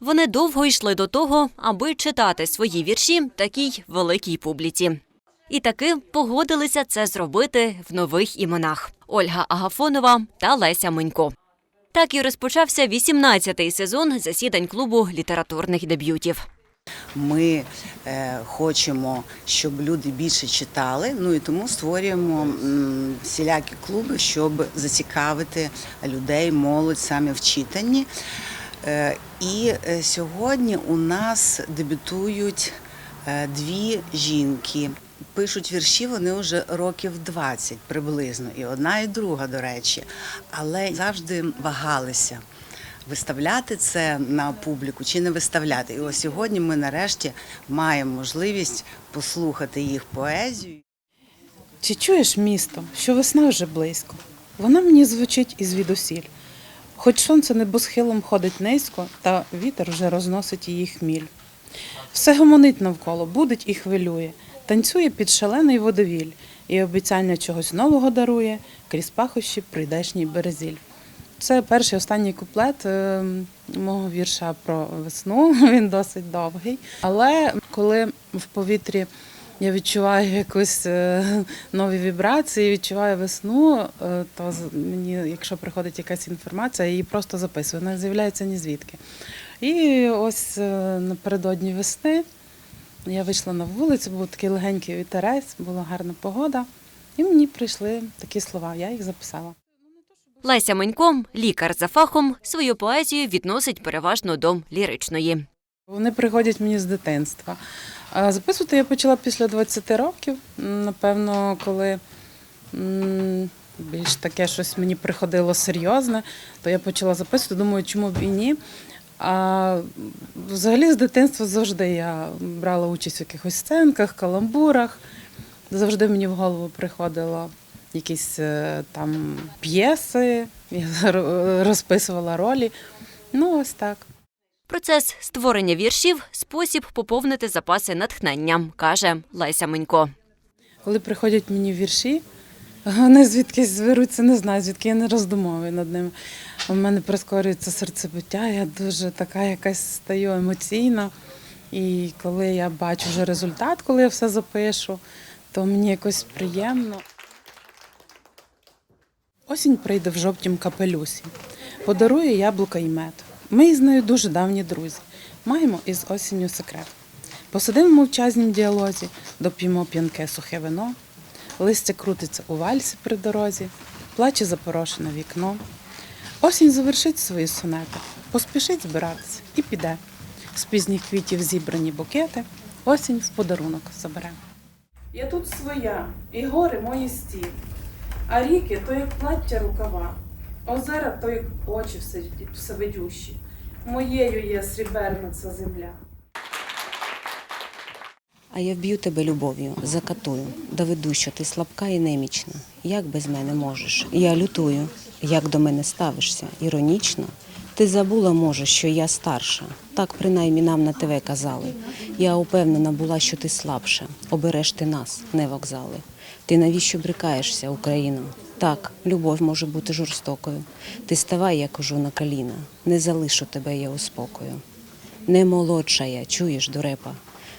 Вони довго йшли до того, аби читати свої вірші такій великій публіці. І таки погодилися це зробити в нових іменах Ольга Агафонова та Леся Минько. Так і розпочався 18-й сезон засідань клубу літературних дебютів. Ми е, хочемо, щоб люди більше читали. Ну і тому створюємо м, всілякі клуби, щоб зацікавити людей, молодь саме в читанні. Е, і е, сьогодні у нас дебютують е, дві жінки. Пишуть вірші вони вже років 20 приблизно, і одна, і друга, до речі, але завжди вагалися виставляти це на публіку чи не виставляти. І ось сьогодні ми нарешті маємо можливість послухати їх поезію. Чи чуєш місто, що весна вже близько? Вона мені звучить із відусіль. Хоч сонце небосхилом ходить низько, та вітер вже розносить її хміль. Все гомонить навколо, будить і хвилює, танцює під шалений водовіль, і обіцяння чогось нового дарує, крізь пахощі прийдешній березіль. Це перший останній куплет е, мого вірша про весну. Він досить довгий. Але коли в повітрі я відчуваю якусь е, нові вібрації, відчуваю весну, е, то мені, якщо приходить якась інформація, я її просто записую. Вона з'являється ні звідки. І ось е, напередодні весни я вийшла на вулицю, був такий легенький вітерець, була гарна погода, і мені прийшли такі слова. Я їх записала. Леся Менько, лікар за фахом, свою поезію відносить переважно до ліричної. Вони приходять мені з дитинства. Записувати я почала після 20 років. Напевно, коли більш таке щось мені приходило серйозне, то я почала записувати. Думаю, чому б і ні. А взагалі з дитинства завжди я брала участь в якихось сценках, каламбурах. Завжди мені в голову приходило якісь е, там п'єси, я розписувала ролі. Ну, ось так. Процес створення віршів спосіб поповнити запаси натхненням, каже Леся Менько. Коли приходять мені вірші, вони звідкись зберуться, не знаю, звідки я не роздумовую над ними. У мене прискорюється серцебиття, я дуже така якась стаю емоційна. І коли я бачу вже результат, коли я все запишу, то мені якось приємно. Осінь прийде в жовтім капелюсі, подарує яблука і мед. Ми із нею дуже давні друзі. Маємо із осінню секрет. Посидимо в мовчазнім діалозі, доп'ємо п'янке сухе вино, листя крутиться у вальсі при дорозі, плаче запорошене вікно. Осінь завершить свої сонети, поспішить збиратися і піде. З пізніх квітів зібрані букети, осінь в подарунок забере. Я тут своя, і гори мої стіль, а ріки то як плаття рукава, озера то як очі всевид- всевидющі. Моєю є сріберна ця земля. А я вб'ю тебе любов'ю, закатую, доведу, що ти слабка і немічна. Як без мене можеш? Я лютую, як до мене ставишся, іронічно. Ти забула, може, що я старша. Так принаймні нам на ТВ казали. Я упевнена була, що ти слабша. Обереш ти нас, не вокзали. Ти навіщо брикаєшся, Україно? Так, любов може бути жорстокою. Ти ставай, я кажу, на коліна. Не залишу тебе я у спокою. Не молодша я, чуєш, дурепа.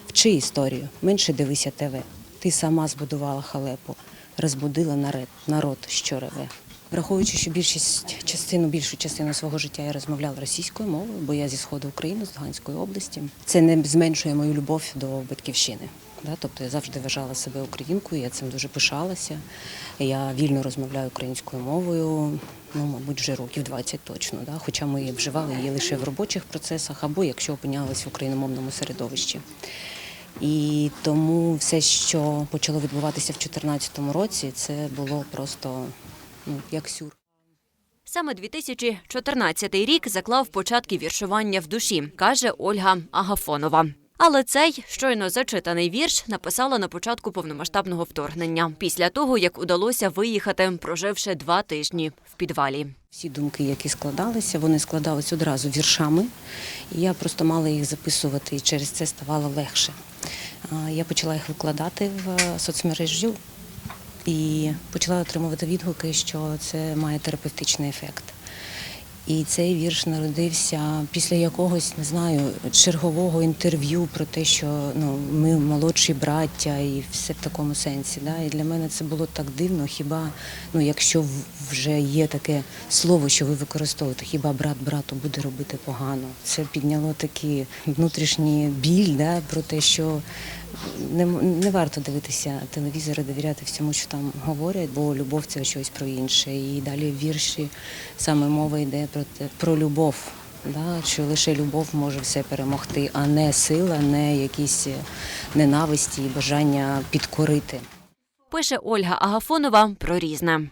Вчи історію, менше дивися ТВ. Ти сама збудувала халепу, розбудила народ, народ, що реве. Враховуючи, що більшість частину, більшу частину свого життя я розмовляла російською мовою, бо я зі сходу України, з Луганської області. Це не зменшує мою любов до батьківщини. Да? Тобто я завжди вважала себе українкою, я цим дуже пишалася. Я вільно розмовляю українською мовою, ну, мабуть, вже років 20 точно. Да? Хоча ми вживали її лише в робочих процесах або якщо опинялися в україномовному середовищі. І тому все, що почало відбуватися в 2014 році, це було просто ну, як сюр. Саме 2014 рік заклав початки віршування в душі, каже Ольга Агафонова. Але цей щойно зачитаний вірш написала на початку повномасштабного вторгнення, після того як удалося виїхати, проживши два тижні в підвалі. Всі думки, які складалися, вони складались одразу віршами. І я просто мала їх записувати, і через це ставало легше. Я почала їх викладати в е, соцмережі і почала отримувати відгуки, що це має терапевтичний ефект. І цей вірш народився після якогось, не знаю, чергового інтерв'ю про те, що ну ми молодші браття, і все в такому сенсі. Да? І для мене це було так дивно. Хіба ну, якщо вже є таке слово, що ви використовуєте, хіба брат брату буде робити погано? Це підняло такий внутрішній біль да, про те, що не, не варто дивитися телевізор і довіряти всьому, що там говорять, бо любов це щось про інше. І далі вірші саме мова йде про те, про любов. Да, що лише любов може все перемогти, а не сила, не якісь ненависті і бажання підкорити. Пише Ольга Агафонова про різне.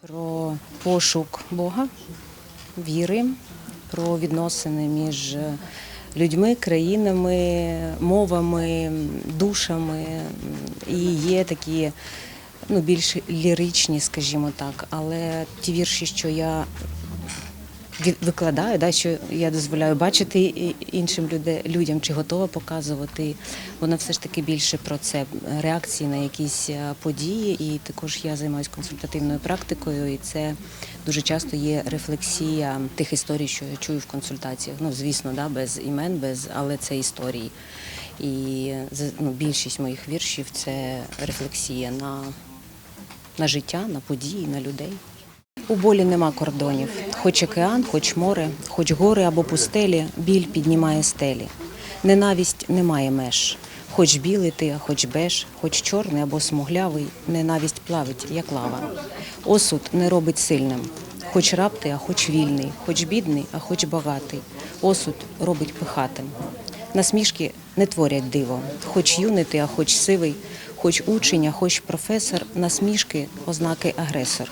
Про пошук Бога, віри, про відносини між людьми, країнами, мовами, душами. І є такі ну, більш ліричні, скажімо так. Але ті вірші, що я викладаю, да, що я дозволяю бачити іншим людям, чи готова показувати. Воно все ж таки більше про це реакції на якісь е, події. І також я займаюся консультативною практикою, і це дуже часто є рефлексія тих історій, що я чую в консультаціях. Ну, звісно, да, без імен, без але це історії. І ну, більшість моїх віршів це рефлексія на, на життя, на події, на людей. У болі нема кордонів. Хоч океан, хоч море, хоч гори або пустелі, біль піднімає стелі. Ненависть не має меж. Хоч білий ти, хоч беж, хоч чорний або смуглявий, ненависть плавить, як лава. Осуд не робить сильним. Хоч раб ти, а хоч вільний, хоч бідний, а хоч багатий. Осуд робить пихатим. Насмішки не творять диво, хоч юний ти, а хоч сивий, хоч учень, а хоч професор, насмішки ознаки агресор.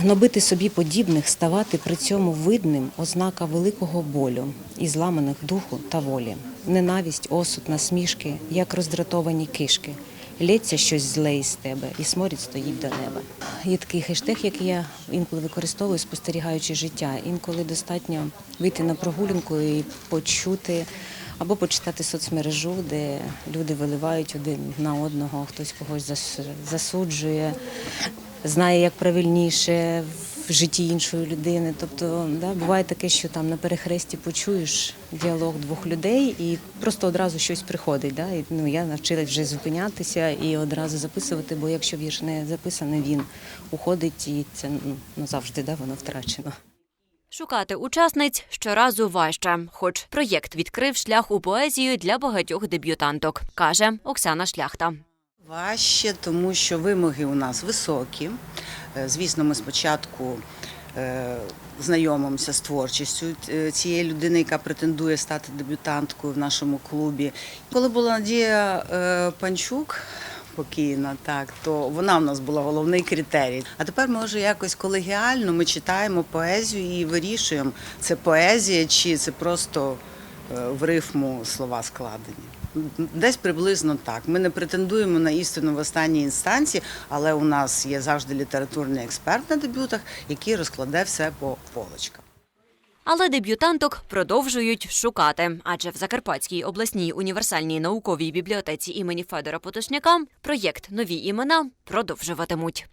Гнобити собі подібних, ставати при цьому видним ознака великого болю і зламаних духу та волі. Ненависть, осуд, насмішки, як роздратовані кишки. Лється щось зле із тебе, і сморід стоїть до неба. Є такий хештег, який я інколи використовую, спостерігаючи життя. Інколи достатньо вийти на прогулянку і почути або почитати соцмережу, де люди виливають один на одного, хтось когось зас- засуджує, знає, як правильніше в житті іншої людини. Тобто, да, буває таке, що там на перехресті почуєш діалог двох людей і просто одразу щось приходить. Да? І, ну, я навчилась вже зупинятися і одразу записувати, бо якщо вірш не записаний, він уходить і це ну, назавжди да, воно втрачено. Шукати учасниць щоразу важче, хоч проєкт відкрив шлях у поезію для багатьох дебютанток, каже Оксана Шляхта. Важче, тому що вимоги у нас високі. Е, Звісно, ми спочатку е, знайомимося з творчістю е, цієї людини, яка претендує стати дебютанткою в нашому клубі. Коли була Надія Панчук. Покійна, так то вона в нас була головний критерій. А тепер ми вже якось колегіально ми читаємо поезію і вирішуємо, це поезія чи це просто в рифму слова складені. Десь приблизно так. Ми не претендуємо на істину в останній інстанції, але у нас є завжди літературний експерт на дебютах, який розкладе все по полочкам. Але дебютанток продовжують шукати, адже в Закарпатській обласній універсальній науковій бібліотеці імені Федора Потушняка проєкт Нові імена продовжуватимуть.